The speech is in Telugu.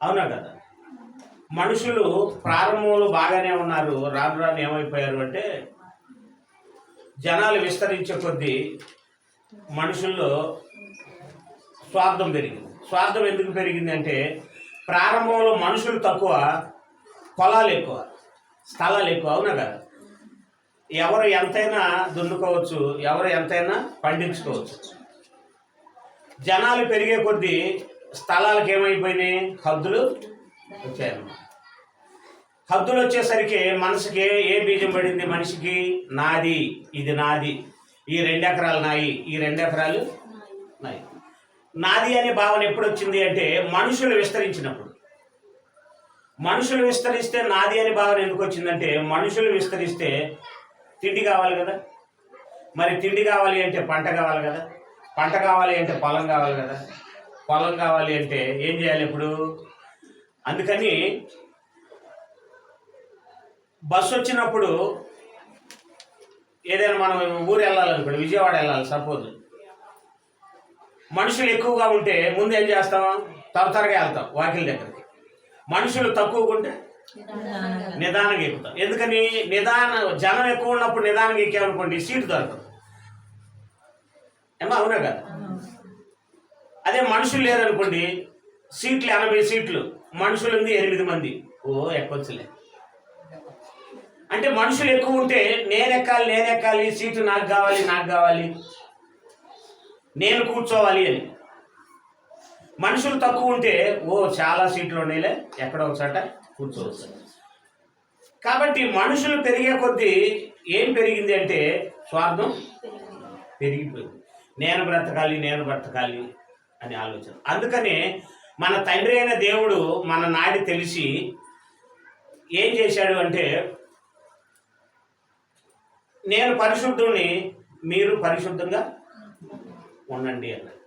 అవునా కదా? మనుషులు ప్రారంభంలో బాగానే ఉన్నారు రాను రాను ఏమైపోయారు అంటే జనాలు విస్తరించే కొద్దీ మనుషుల్లో స్వార్థం పెరిగింది. స్వార్థం ఎందుకు పెరిగింది అంటే ప్రారంభంలో మనుషులు తక్కువ పొలాలు ఎక్కువ స్థలాలు ఎక్కువ అవునా కదా? ఎవరు ఎంతైనా దున్నుకోవచ్చు ఎవరు ఎంతైనా పండించుకోవచ్చు. జనాలు పెరిగే కొద్దీ స్థలాలకు ఏమైపోయినాయి హద్దులు వచ్చాయన్నమాట. హద్దులు వచ్చేసరికి మనసుకి ఏ బీజం పడింది మనిషికి? నాది. ఇది నాది. ఈ రెండు ఎకరాలు నాయి. ఈ రెండు ఎకరాలు నాయి. నాది అనే భావన ఎప్పుడు వచ్చింది అంటే మనుషులు విస్తరించినప్పుడు. మనుషులు విస్తరిస్తే నాది అనే భావన ఎందుకు వచ్చిందంటే మనుషులు విస్తరిస్తే తిండి కావాలి కదా? మరి తిండి కావాలి అంటే పంట కావాలి కదా? పంట కావాలి అంటే పొలం కావాలి కదా? పొలం కావాలి అంటే ఏం చేయాలి ఇప్పుడు? అందుకని బస్సు వచ్చినప్పుడు ఏదైనా మనం ఊరు వెళ్ళాలనుకోండి విజయవాడ వెళ్ళాలి సపోజ్ మనుషులు ఎక్కువగా ఉంటే ముందు ఏం చేస్తాం? త్వర త్వరగా వెళ్తాం వాకిల దగ్గరికి. మనుషులు తక్కువగా ఉంటే నిదానంగా ఎక్కుతాం. ఎందుకని? నిదాన జనం ఎక్కువ ఉన్నప్పుడు నిదానంగా ఎక్కామనుకోండి సీటు దొరకదు. ఏమో అవునా కదా? అదే మనుషులు లేరనుకోండి సీట్లు ఎనభై సీట్లు మనుషులు ఉంది ఎనిమిది మంది. ఓ ఎక్కొచ్చులే. అంటే మనుషులు ఎక్కువ ఉంటే నేను ఎక్కాలి నేను ఎక్కాలి సీటు నాకు కావాలి నాకు కావాలి నేను కూర్చోవాలి అని. మనుషులు తక్కువ ఉంటే ఓ చాలా సీట్లు ఉన్నాయిలే ఎక్కడో ఒక చోట కూర్చోవచ్చు. కాబట్టి మనుషులు పెరిగే కొద్దీ ఏం పెరిగింది అంటే స్వార్థం పెరిగిపోయింది. నేను బ్రతకాలి నేను బ్రతకాలి అని ఆలోచన. అందుకనే మన తండ్రి అయిన దేవుడు మన నాడి తెలిసి ఏం చేశాడు అంటే నేను పరిశుద్ధుని మీరు పరిశుద్ధంగా ఉండండి అన్నాడు.